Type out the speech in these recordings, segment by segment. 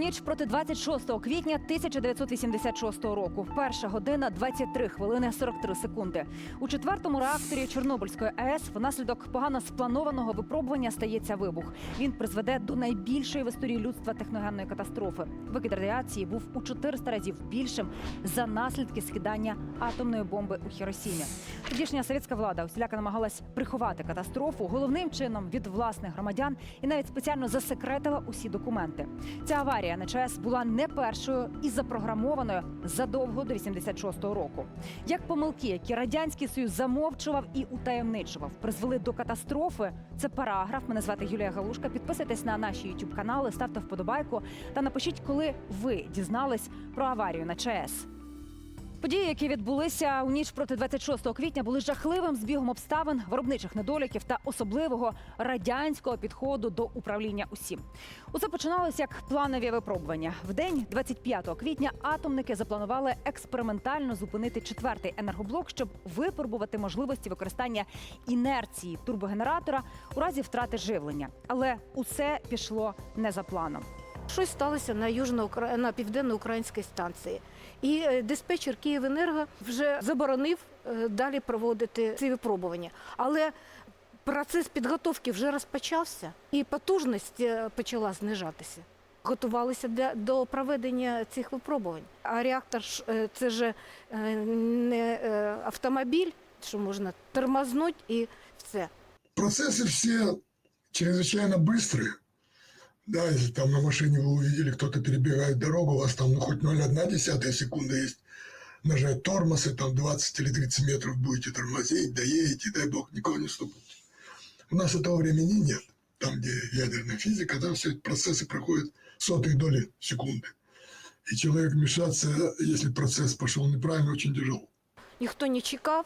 Ніч проти 26 квітня 1986 року. Перша година 23 хвилини 43 секунди. У четвертому реакторі Чорнобильської АЕС внаслідок погано спланованого випробування стається вибух. Він призведе до найбільшої в історії людства техногенної катастрофи. Викид радіації був у 400 разів більшим за наслідки скидання атомної бомби у Хіросімі. Тодішня совєтська влада усіляка намагалась приховати катастрофу головним чином від власних громадян і навіть спеціально засекретила усі документи. Ця аварія на ЧАЕС була не першою і запрограмованою задовго до 86-го року. Як помилки, які радянський союз замовчував і утаємничував, призвели до катастрофи. Це параграф. Мене звати Юлія Галушка. Підписуйтесь на наші youtube канали, ставте вподобайку та напишіть, коли ви дізнались про аварію на ЧАЕС. Події, які відбулися у ніч проти 26 квітня, були жахливим збігом обставин, виробничих недоліків та особливого радянського підходу до управління усім. Усе починалося як планові випробування. В день 25 квітня атомники запланували експериментально зупинити четвертий енергоблок, щоб випробувати можливості використання інерції турбогенератора у разі втрати живлення. Але усе пішло не за планом. Щось сталося на южно на південно-українській станції. І е, диспетчер Київенерго вже заборонив е, далі проводити ці випробування. Але процес підготовки вже розпочався, і потужність е, почала знижатися. Готувалися для, до проведення цих випробувань. А реактор ж, е, це ж е, не е, автомобіль, що можна тормознути і все. Процессы все чрезвычайно быстрые. Да, если там на машине вы увидели, кто-то перебегает дорогу, у вас там ну, хоть 0,1 секунды есть, нажать тормоз, и там 20 или 30 метров будете тормозить, доедете, дай бог, никого не стукнете. У нас этого времени нет. Там, где ядерная физика, там все эти процессы проходят сотые доли секунды. И человек вмешаться, если процесс пошел неправильно, очень тяжело. ніхто не чекав.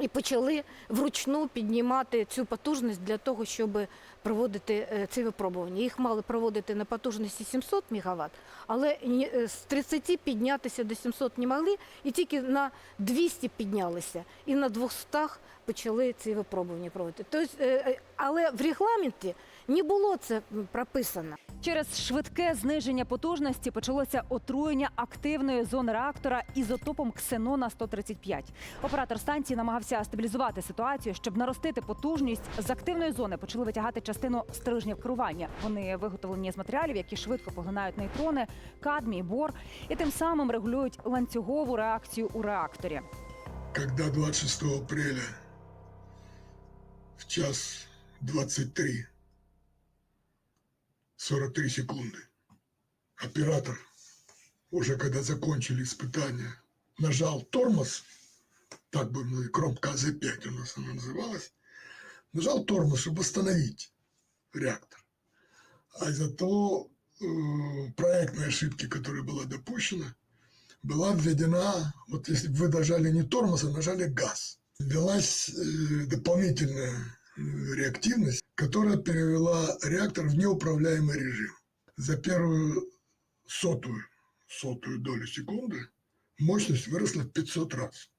І почали вручну піднімати цю потужність для того, щоб проводити е, ці випробування. Їх мали проводити на потужності 700 МВт, але е, з 30 піднятися до 700 не могли, і тільки на 200 піднялися, і на 200 почали ці випробування проводити. Тобто, е, але в регламенті не було це прописано. Через швидке зниження потужності почалося отруєння активної зони реактора ізотопом ксенона 135. Оператор станції намагався стабілізувати ситуацію, щоб наростити потужність. З активної зони почали витягати частину стрижнів керування. Вони виготовлені з матеріалів, які швидко поглинають нейтрони, кадмій, бор, і тим самим регулюють ланцюгову реакцію у реакторі. когда 26 апреля в час 23 43 секунды. Оператор, уже когда закончили испытания, нажал тормоз, так бы мы, кромка АЗ-5 у нас она называлась, нажал тормоз, чтобы остановить реактор. А из-за того э, проектной ошибки, которая была допущена, была введена, вот если бы вы нажали не тормоз, а нажали газ, ввелась э, дополнительная э, реактивность, которая перевела реактор в неуправляемый режим. За первую сотую, сотую долю секунды мощность выросла в 500 раз.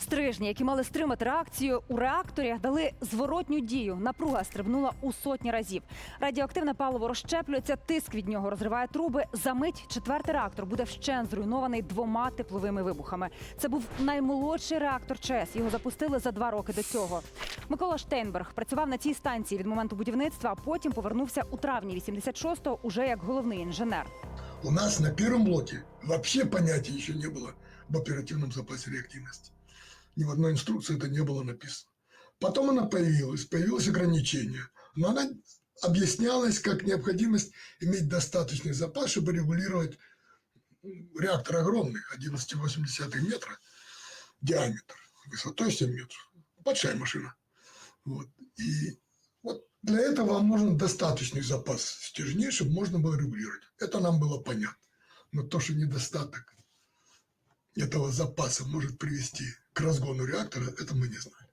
Стрижні, які мали стримати реакцію у реакторі, дали зворотню дію. Напруга стрибнула у сотні разів. Радіоактивне паливо розщеплюється, тиск від нього розриває труби. За мить четвертий реактор буде вщент зруйнований двома тепловими вибухами. Це був наймолодший реактор ЧЕС. Його запустили за два роки до цього. Микола Штейнберг працював на цій станції від моменту будівництва, а потім повернувся у травні 86-го уже як головний інженер. У нас на первом блоке вообще понятия еще не было об оперативном запасе реактивности. Ни в одной инструкции это не было написано. Потом она появилась, появилось ограничение. Но она объяснялась как необходимость иметь достаточный запас, чтобы регулировать реактор огромный, 11,8 метра диаметр, высотой 7 метров. Большая машина. Вот. И вот для этого вам нужен достаточный запас стержней, чтобы можно было регулировать. Это нам было понятно. Но то, что недостаток этого запаса может привести разгону реактора, это мы не знали.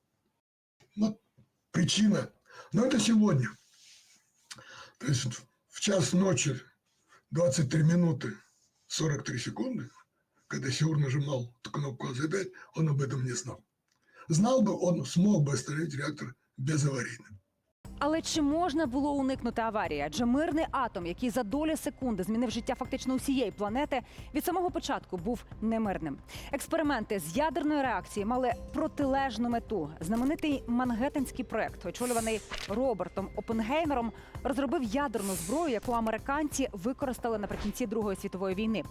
Вот причина. Но это сегодня. То есть в час ночи 23 минуты 43 секунды, когда Сеур нажимал эту кнопку «АЗ-5», он об этом не знал. Знал бы, он смог бы остановить реактор безаварийным. Але чи можна було уникнути аварії? Адже мирний атом, який за долі секунди змінив життя фактично усієї планети, від самого початку був немирним. Експерименти з ядерної реакції мали протилежну мету. Знаменитий Мангеттенський проект, очолюваний Робертом Опенгеймером, розробив ядерну зброю, яку американці використали наприкінці Другої світової війни.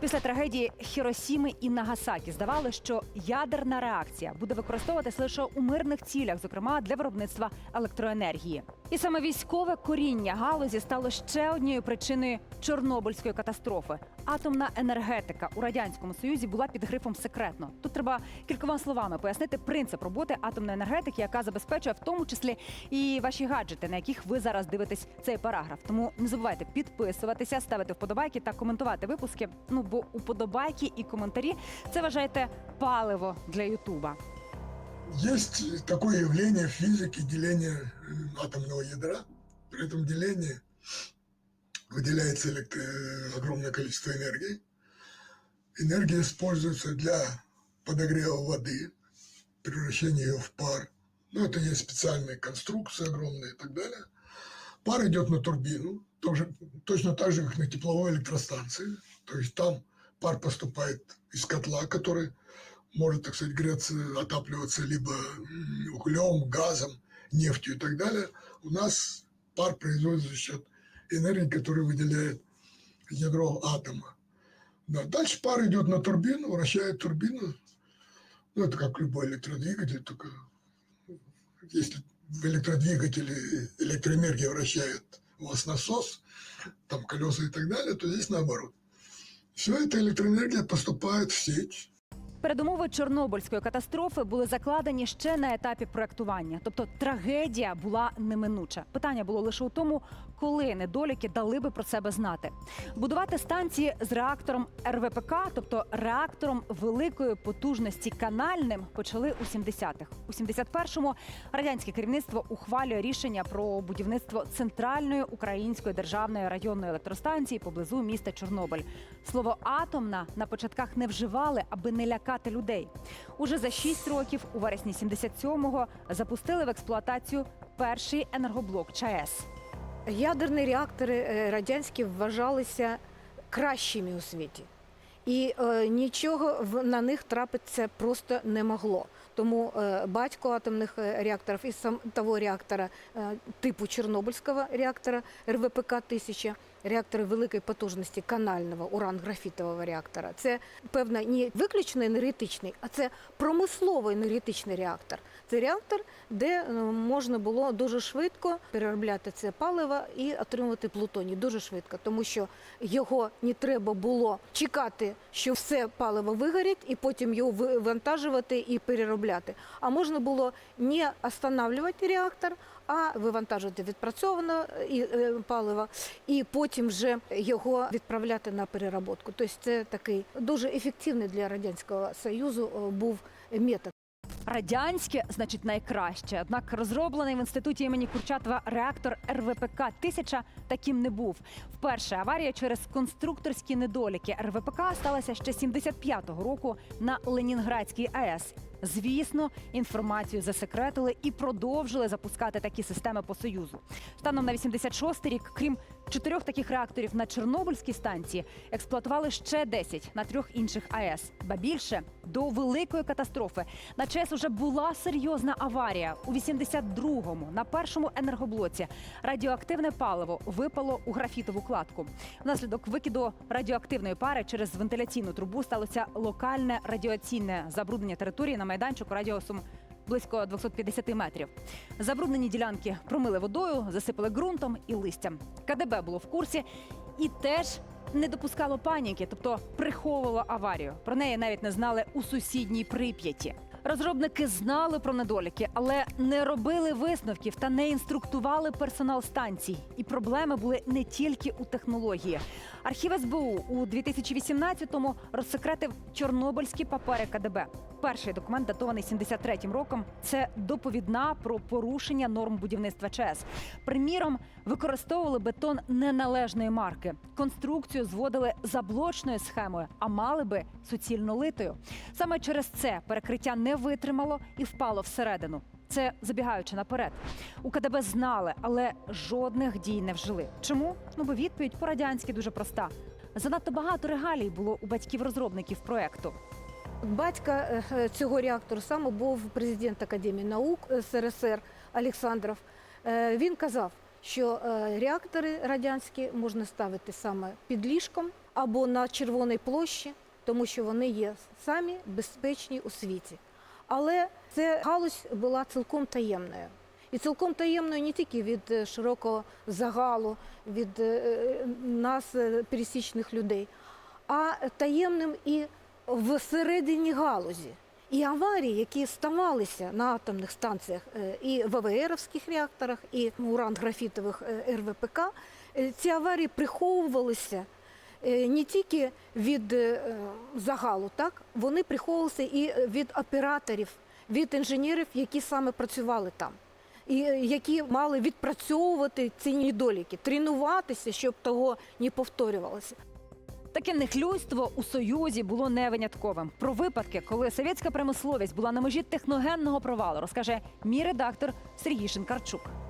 Після трагедії Хіросіми і Нагасакі здавали, що ядерна реакція буде використовуватись лише у мирних цілях, зокрема для виробництва електроенергії. І саме військове коріння галузі стало ще однією причиною Чорнобильської катастрофи. Атомна енергетика у радянському союзі була під грифом секретно. Тут треба кількома словами пояснити принцип роботи атомної енергетики, яка забезпечує в тому числі і ваші гаджети, на яких ви зараз дивитесь цей параграф. Тому не забувайте підписуватися, ставити вподобайки та коментувати випуски. Ну бо уподобайки і коментарі це вважайте паливо для Ютуба. Есть такое явление в физике деление э, атомного ядра. При этом делении выделяется электро- э, огромное количество энергии. Энергия используется для подогрева воды, превращения ее в пар. Ну, это есть специальные конструкции огромные и так далее. Пар идет на турбину, тоже, точно так же, как на тепловой электростанции. То есть там пар поступает из котла, который может, так сказать, греться, отапливаться либо углем, газом, нефтью и так далее. У нас пар производится за счет энергии, которую выделяет ядро атома. Да. Дальше пар идет на турбину, вращает турбину. Ну, это как любой электродвигатель, только если в электродвигателе электроэнергия вращает у вас насос, там колеса и так далее, то здесь наоборот. Все эта электроэнергия поступает в сеть, Передумови Чорнобильської катастрофи були закладені ще на етапі проектування, тобто трагедія була неминуча. Питання було лише у тому, коли недоліки дали би про себе знати. Будувати станції з реактором РВПК, тобто реактором великої потужності канальним, почали у 70-х. У 71-му радянське керівництво ухвалює рішення про будівництво центральної української державної районної електростанції поблизу міста Чорнобиль. Слово атомна на початках не вживали, аби не лякати людей. Уже за 6 років, у вересні 77-го, запустили в експлуатацію перший енергоблок ЧАЕС. Ядерні реактори е, радянські вважалися кращими у світі. І е, нічого на них трапитися просто не могло. Тому е, батько атомних е, реакторів і сам того реактора е, типу Чорнобильського реактора РВПК 1000 реактори великої потужності канального уран-графітового реактора. Це певно не виключно енергетичний, а це промисловий енергетичний реактор. Це реактор, де е, можна було дуже швидко переробляти це паливо і отримувати плутоній дуже швидко, тому що його не треба було чекати, що все паливо вигорить, і потім його вивантажувати і переробляти. А можна було не останавливати реактор, а вивантажувати відпрацьоване і, е, паливо, і потім вже його відправляти на переробку. Тобто це такий дуже ефективний для радянського союзу е, був метод. Радянське, значить, найкраще. Однак розроблений в інституті імені Курчатова реактор РВПК 1000 таким не був. Вперше аварія через конструкторські недоліки РВПК сталася ще 75-го року на Ленінградській АЕС. Звісно, інформацію засекретили і продовжили запускати такі системи по союзу. Станом на 86-й рік, крім чотирьох таких реакторів на Чорнобильській станції, експлуатували ще 10 на трьох інших АЕС. Ба більше до великої катастрофи на ЧАЕС уже була серйозна аварія. У 82-му на першому енергоблоці радіоактивне паливо випало у графітову кладку. Внаслідок викиду радіоактивної пари через вентиляційну трубу сталося локальне радіаційне забруднення території на майданчику радіусом близько 250 метрів. Забруднені ділянки промили водою, засипали ґрунтом і листям. КДБ було в курсі і теж не допускало паніки, тобто приховувало аварію. Про неї навіть не знали у сусідній Прип'яті. Розробники знали про недоліки, але не робили висновків та не інструктували персонал станцій. І проблеми були не тільки у технології. Архів СБУ у 2018-му розсекретив чорнобильські папери КДБ. Перший документ датований 73-м роком. Це доповідна про порушення норм будівництва ЧАЕС. Приміром, використовували бетон неналежної марки. Конструкцію зводили за блочною схемою, а мали би суцільно литою. Саме через це перекриття не витримало і впало всередину. Це забігаючи наперед. У КДБ знали, але жодних дій не вжили. Чому? Ну бо відповідь по-радянськи дуже проста. Занадто багато регалій було у батьків-розробників проекту. Батька е, цього реактору саме був президент Академії наук СРСР Олександров. Е, Він казав, що е, реактори радянські можна ставити саме під ліжком або на Червоній площі, тому що вони є самі безпечні у світі. Але ця галузь була цілком таємною. І цілком таємною не тільки від е, широкого загалу, від е, нас, е, пересічних людей, а таємним і всередині галузі. І аварії, які ставалися на атомних станціях і ВВРовських реакторах, і уран-графітових РВПК, ці аварії приховувалися не тільки від е, загалу, так вони приховувалися і від операторів, від інженерів, які саме працювали там, і е, які мали відпрацьовувати ці недоліки, тренуватися, щоб того не повторювалося. Таке нехлюйство у Союзі було не винятковим. Про випадки, коли совєтська промисловість була на межі техногенного провалу, розкаже мій редактор Сергій Шинкарчук.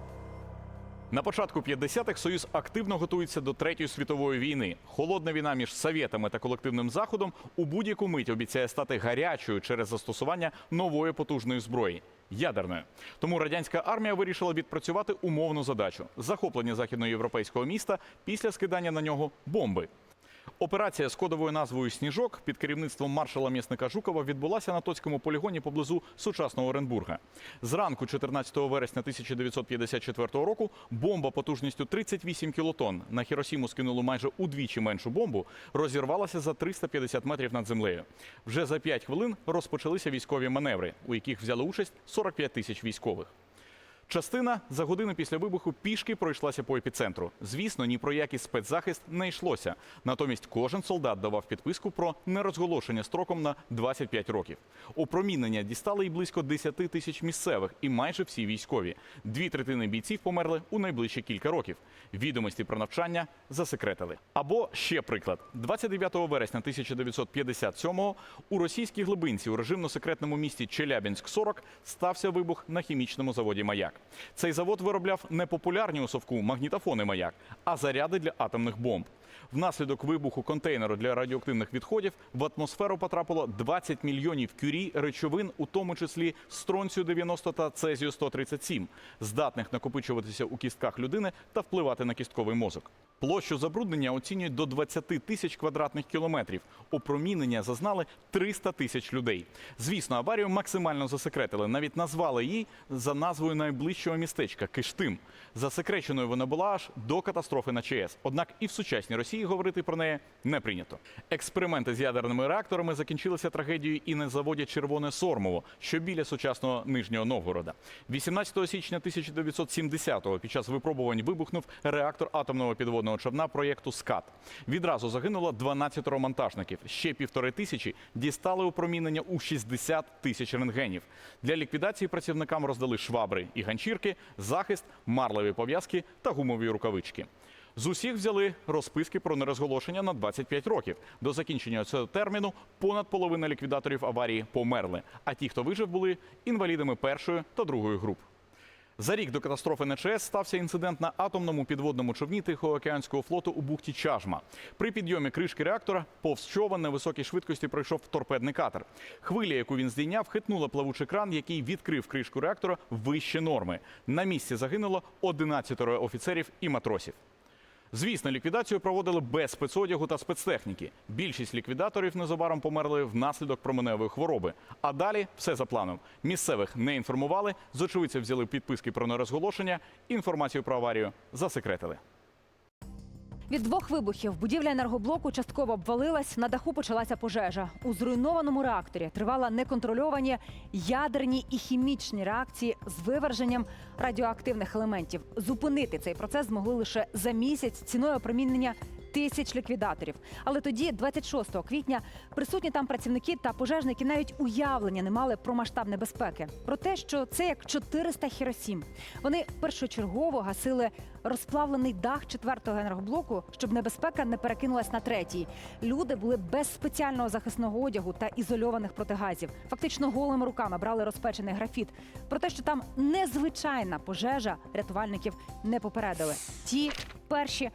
На початку 50-х Союз активно готується до третьої світової війни. Холодна війна між совєтами та колективним заходом у будь-яку мить обіцяє стати гарячою через застосування нової потужної зброї ядерною. Тому радянська армія вирішила відпрацювати умовну задачу захоплення західноєвропейського міста після скидання на нього бомби. Операція з кодовою назвою Сніжок під керівництвом маршала місника Жукова відбулася на Тоцькому полігоні поблизу сучасного Оренбурга. Зранку, 14 вересня 1954 року, бомба потужністю 38 кілотон на Хіросіму скинуло майже удвічі меншу бомбу, розірвалася за 350 метрів над землею. Вже за 5 хвилин розпочалися військові маневри, у яких взяли участь 45 тисяч військових. Частина за годину після вибуху пішки пройшлася по епіцентру. Звісно, ні про який спецзахист не йшлося. Натомість кожен солдат давав підписку про нерозголошення строком на 25 років. Опромінення дістали й близько 10 тисяч місцевих, і майже всі військові. Дві третини бійців померли у найближчі кілька років. Відомості про навчання засекретили. Або ще приклад: 29 вересня 1957-го у російській глибинці у режимно-секретному місті Челябінськ-40 стався вибух на хімічному заводі Маяк. Цей завод виробляв не популярні у совку магнітофони Маяк, а заряди для атомних бомб. Внаслідок вибуху контейнеру для радіоактивних відходів в атмосферу потрапило 20 мільйонів кюрі речовин, у тому числі стронцію 90 та цезію 137, здатних накопичуватися у кістках людини та впливати на кістковий мозок. Площу забруднення оцінюють до 20 тисяч квадратних кілометрів. Опромінення зазнали 300 тисяч людей. Звісно, аварію максимально засекретили. Навіть назвали її за назвою найближчого містечка Киштим. Засекреченою вона була аж до катастрофи на ЧАЕС. Однак і в сучасній Росії говорити про неї не прийнято. Експерименти з ядерними реакторами закінчилися трагедією і на заводі Червоне Сормово, що біля сучасного Нижнього Новгорода. 18 січня 1970-го під час випробувань вибухнув реактор атомного підводного човна проєкту СКАТ. Відразу загинуло 12 монтажників. Ще півтори тисячі дістали опромінення у 60 тисяч рентгенів. Для ліквідації працівникам роздали швабри і ганчірки, захист, марлеві пов'язки та гумові рукавички. З усіх взяли розписки про нерозголошення на 25 років. До закінчення цього терміну понад половина ліквідаторів аварії померли. А ті, хто вижив, були інвалідами першої та другої груп. За рік до катастрофи на ЧАЕС стався інцидент на атомному підводному човні Тихоокеанського флоту у бухті Чажма. При підйомі кришки реактора повз човен на високій швидкості пройшов торпедний катер. Хвиля, яку він здійняв, хитнула плавучий кран, який відкрив кришку реактора вище норми. На місці загинуло 11 офіцерів і матросів. Звісно, ліквідацію проводили без спецодягу та спецтехніки. Більшість ліквідаторів незабаром померли внаслідок променевої хвороби. А далі все за планом. Місцевих не інформували, з очевидців взяли підписки про нерозголошення, інформацію про аварію засекретили. Від двох вибухів будівля енергоблоку частково обвалилась. На даху почалася пожежа. У зруйнованому реакторі тривала неконтрольовані ядерні і хімічні реакції з виверженням радіоактивних елементів. Зупинити цей процес змогли лише за місяць ціною опромінення тисяч ліквідаторів. Але тоді, 26 квітня, присутні там працівники та пожежники навіть уявлення не мали про масштаб небезпеки. Про те, що це як 400 хіросім. Вони першочергово гасили розплавлений дах четвертого енергоблоку, щоб небезпека не перекинулась на третій. Люди були без спеціального захисного одягу та ізольованих протигазів. Фактично голими руками брали розпечений графіт. Про те, що там незвичайна пожежа, рятувальників не попередили. Ті перші.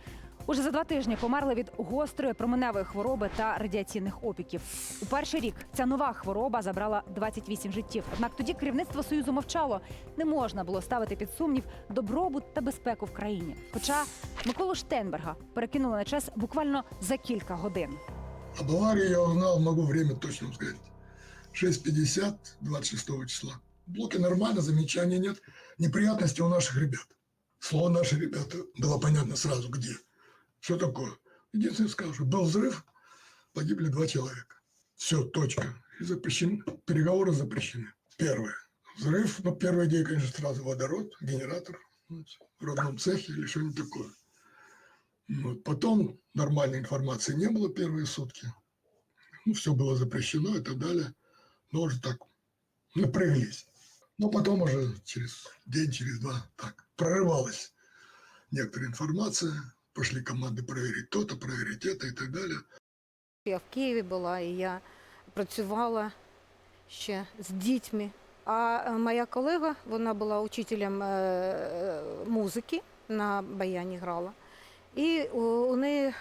Уже за два тижні померли від гострої променевої хвороби та радіаційних опіків. У перший рік ця нова хвороба забрала 28 життів. Однак тоді керівництво союзу мовчало. Не можна було ставити під сумнів добробут та безпеку в країні. Хоча Миколу Штенберга перекинули на час буквально за кілька годин. Об аварии я узнал, могу время точно вам сказать. 6.50 26 числа. В блоке нормально, замечаний нет. Неприятности у наших ребят. Слово «наши ребята» было понятно сразу, где. Что такое? Единственное скажу, был взрыв, погибли два человека. Все, точка. И запрещены, переговоры запрещены. Первое. Взрыв, ну, первая идея, конечно, сразу водород, генератор ну, в родном цехе или что-нибудь такое. Вот. Потом нормальной информации не было первые сутки. Ну, все было запрещено и так далее. Но уже так напряглись. Но потом уже через день, через два так прорывалась некоторая информация. Пошли команды проверить то-то, проверить это и так далее. Я в Києві була і я працювала ще з дітьми. А е, моя колега, вона була учителем е, е, музики на баяні грала. І у, неї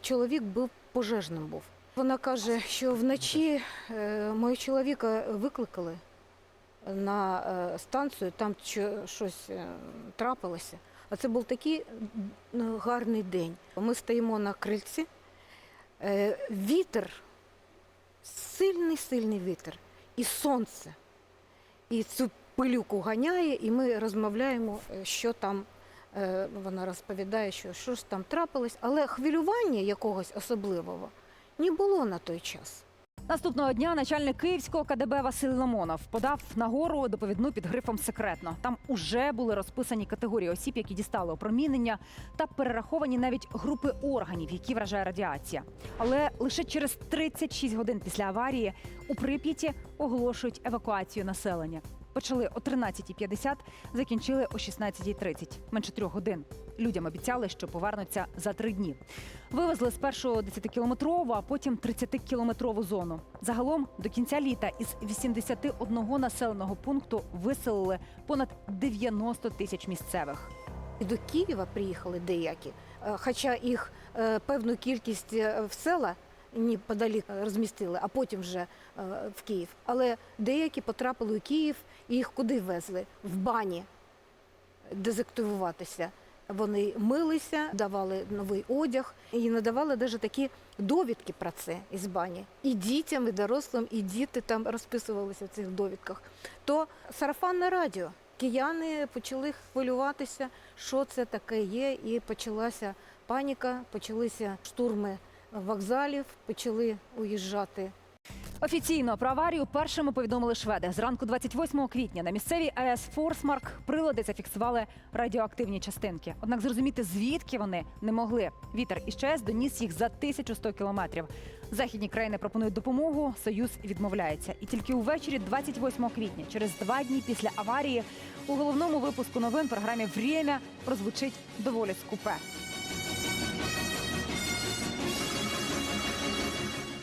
чоловік був пожежним був. Вона каже, що вночі мого чоловіка викликали на станцію, там що- щось трапилося. А це був такий гарний день. Ми стоїмо на крильці. Е, Вітер, сильний сильний вітер, і сонце. І цю пилюку ганяє, і ми розмовляємо, е, що там. е, Вона розповідає, що що ж там трапилось, але хвилювання якогось особливого не було на той час. Наступного дня начальник київського КДБ Василь Ламонов подав нагору доповідну під грифом секретно. Там уже були розписані категорії осіб, які дістали опромінення, та перераховані навіть групи органів, які вражає радіація. Але лише через 36 годин після аварії у Прип'яті оголошують евакуацію населення. Почали о 13.50, закінчили о 16.30. Менше трьох годин. Людям обіцяли, що повернуться за три дні. Вивезли спершу 10-кілометрову, а потім 30-кілометрову зону. Загалом до кінця літа із 81 населеного пункту виселили понад 90 тисяч місцевих. До Києва приїхали деякі, е, хоча їх е, певну кількість е, в села неподалік розмістили, а потім вже е, в Київ. Але деякі потрапили у Київ і їх куди везли? В бані дезактивуватися. Вони милися, давали новий одяг і надавали навіть такі довідки про це із бані. І дітям, і дорослим, і діти там розписувалися в цих довідках. То сарафанне радіо. Кияни почали хвилюватися, що це таке є, і почалася паніка, почалися штурми вокзалів, почали уїжджати Офіційно про аварію першими повідомили шведи. Зранку 28 квітня на місцевій АЕС Форсмарк прилади зафіксували радіоактивні частинки. Однак зрозуміти, звідки вони не могли. Вітер із ЧАЕС доніс їх за 1100 кілометрів. Західні країни пропонують допомогу. Союз відмовляється. І тільки увечері, 28 квітня, через два дні після аварії, у головному випуску новин програмі «Время» прозвучить доволі скупе.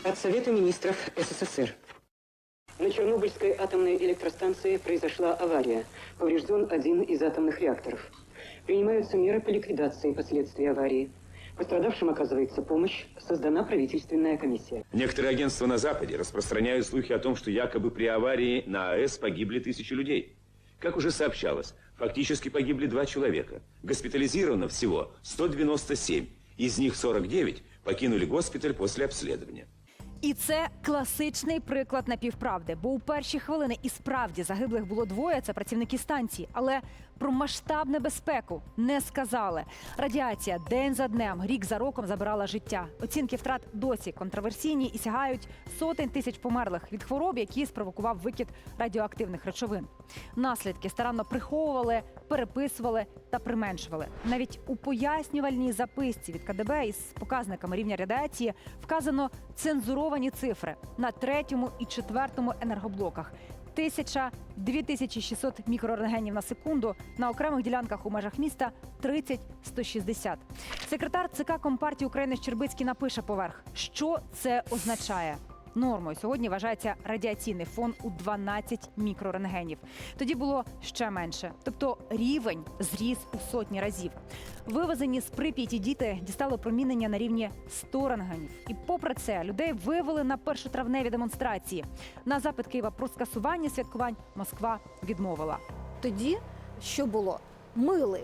От Совета министров СССР. На Чернобыльской атомной электростанции произошла авария. Поврежден один из атомных реакторов. Принимаются меры по ликвидации последствий аварии. Пострадавшим оказывается помощь. Создана правительственная комиссия. Некоторые агентства на Западе распространяют слухи о том, что якобы при аварии на АЭС погибли тысячи людей. Как уже сообщалось, фактически погибли два человека. Госпитализировано всего 197. Из них 49 покинули госпиталь после обследования. І це класичний приклад напівправди. Бо у перші хвилини і справді загиблих було двоє. Це працівники станції, але про масштаб небезпеку не сказали. Радіація день за днем, рік за роком забирала життя. Оцінки втрат досі контроверсійні і сягають сотень тисяч померлих від хвороб, які спровокував викид радіоактивних речовин. Наслідки старанно приховували, переписували та применшували. Навіть у пояснювальній записці від КДБ із показниками рівня радіації вказано цензуровані цифри на третьому і четвертому енергоблоках. Тисяча 2600 мікрорентгенів на секунду на окремих ділянках у межах міста 30-160. Секретар ЦК Компартії України Щербицький напише поверх, що це означає. Нормою сьогодні вважається радіаційний фон у 12 мікрорентгенів. Тоді було ще менше, тобто рівень зріс у сотні разів. Вивезені з Прип'яті діти дістали промінення на рівні 100 рентгенів. І попри це людей вивели на першотравневі демонстрації. На запит Києва про скасування святкувань Москва відмовила. Тоді що було? Мили.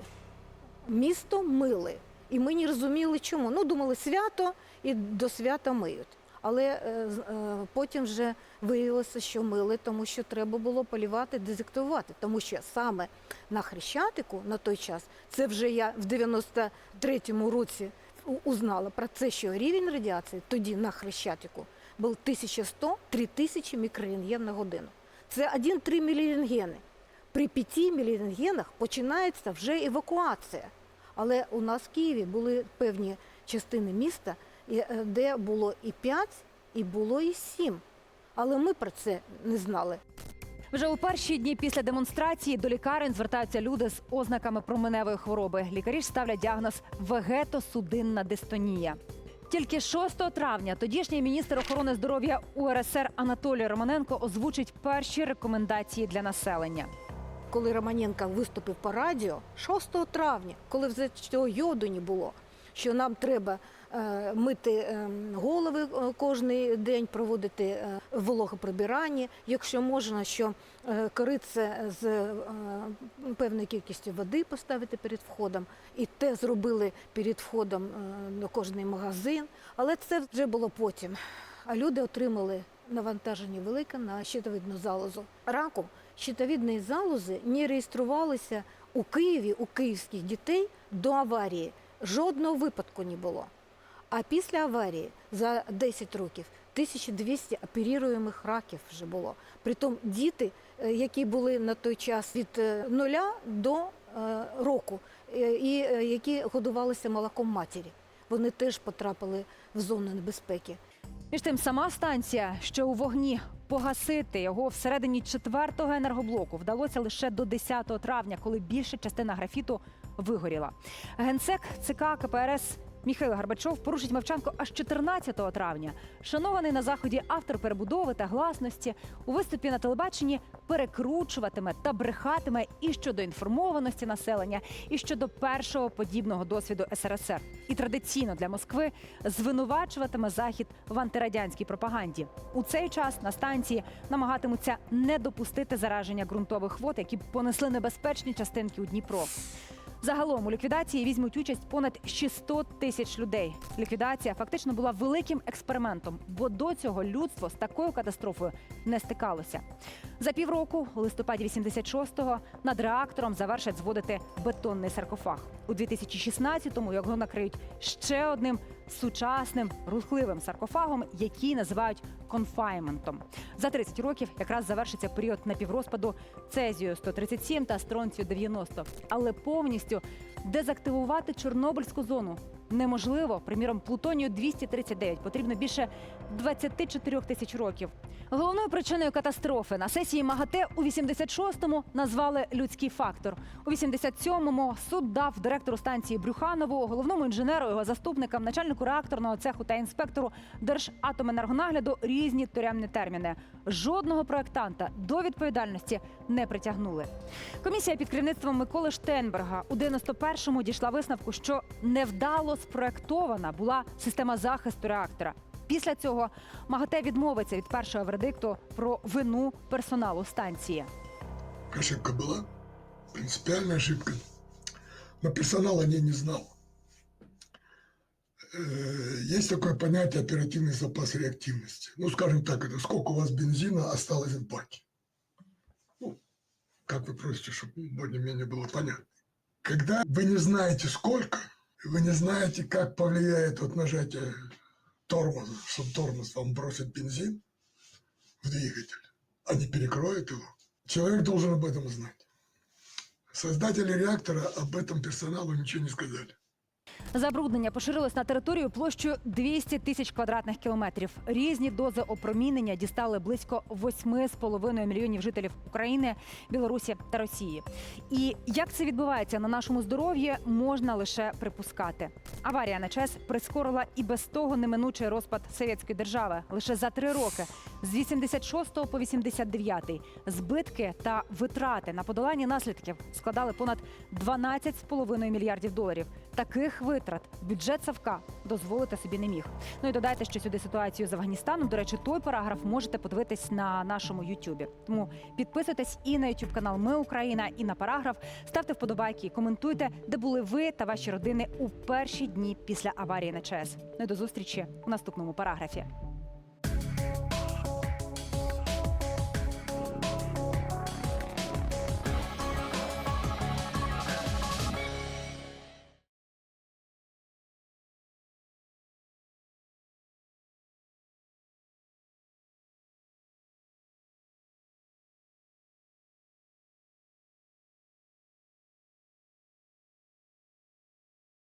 Місто мили. І ми не розуміли, чому. Ну, думали, свято і до свята миють. Але е, е, потім вже виявилося, що мили, тому що треба було полівати, дезактивувати. Тому що саме на Хрещатику на той час, це вже я в 93-му році узнала про це, що рівень радіації тоді на Хрещатику був 1100-3000 мікрорентген на годину. Це 1-3 мілірентгени. При 5 мілірентгенах починається вже евакуація. Але у нас в Києві були певні частини міста, де було і 5, і було і 7. Але ми про це не знали. Вже у перші дні після демонстрації до лікарень звертаються люди з ознаками променевої хвороби. Лікарі ж ставлять діагноз вегетосудинна дистонія. Тільки 6 травня тодішній міністр охорони здоров'я УРСР Анатолій Романенко озвучить перші рекомендації для населення. Коли Романенко виступив по радіо 6 травня, коли вже цього йоду не було, що нам треба е, мити е, голови е, кожен день, проводити е, вологоприбирання, якщо можна, що корице з певною кількістю води поставити перед входом. І те зробили перед входом на кожний магазин. Але це вже було потім. А люди отримали навантаження велике на щитовидну залозу. Раком щитовидної залози не реєструвалися у Києві у київських дітей до аварії. Жодного випадку не було. А після аварії за 10 років 1200 оперіруємих раків вже було. Притом діти, е, які були на той час від е, нуля до е, року, і які годувалися молоком матері, вони теж потрапили в зону небезпеки. Між тим, сама станція, що у вогні, погасити його всередині четвертого енергоблоку вдалося лише до 10 травня, коли більша частина графіту вигоріла. Генсек ЦК КПРС Міхайло Гарбачов порушить мовчанку аж 14 травня. Шанований на заході автор перебудови та гласності у виступі на телебаченні перекручуватиме та брехатиме і щодо інформованості населення, і щодо першого подібного досвіду СРСР. І традиційно для Москви звинувачуватиме захід в антирадянській пропаганді. У цей час на станції намагатимуться не допустити зараження ґрунтових вод, які понесли небезпечні частинки у Дніпро. Загалом у ліквідації візьмуть участь понад 600 тисяч людей. Ліквідація фактично була великим експериментом, бо до цього людство з такою катастрофою не стикалося. За півроку, у листопаді 86-го, над реактором завершать зводити бетонний саркофаг. У 2016-му його накриють ще одним сучасним рухливим саркофагом, який називають конфайментом. За 30 років якраз завершиться період напіврозпаду цезію 137 та стронцію 90. Але повністю дезактивувати Чорнобильську зону неможливо. Приміром, плутонію 239 потрібно більше 24 тисяч років. Головною причиною катастрофи на сесії МАГАТЕ у 86-му назвали людський фактор. У 87-му суд дав директору станції Брюханову, головному інженеру, його заступникам, начальнику реакторного цеху та інспектору Держатоменергонагляду різні тюремні терміни. Жодного проектанта до відповідальності не притягнули. Комісія під керівництвом Миколи Штенберга у 91-му дійшла висновку, що невдало спроектована була система захисту реактора. Після цього МАГАТЕ відмовиться від першого вердикту про вину персоналу станції. Ошибка была, принципиальная ошибка. Но персонал о ней не знал. Э, Есть такое понятие оперативный запас реактивности. Ну, скажем так, это сколько у вас бензина осталось в баке. Ну, как вы просите, чтобы более-менее было понятно. Когда вы не знаете сколько, вы не знаете, как повлияет вот нажатие тормоза, чтобы тормоз вам бросит бензин в двигатель, а не перекроет его, человек должен об этом знать. Создатели реактора об этом персоналу ничего не сказали. Забруднення поширилось на територію площею 200 тисяч квадратних кілометрів. Різні дози опромінення дістали близько 8,5 мільйонів жителів України, Білорусі та Росії. І як це відбувається на нашому здоров'ї, можна лише припускати. Аварія на ЧАЕС прискорила і без того неминучий розпад совєтської держави лише за три роки з 86 по 89 збитки та витрати на подолання наслідків складали понад 12,5 мільярдів доларів. Таких витрат бюджет Савка дозволити собі не міг. Ну і додайте, що сюди ситуацію з Афганістаном. До речі, той параграф можете подивитись на нашому Ютубі. Тому підписуйтесь і на Ютуб канал Ми Україна, і на параграф. Ставте вподобайки, коментуйте, де були ви та ваші родини у перші дні після аварії на ЧАЕС. Ну і до зустрічі у наступному параграфі.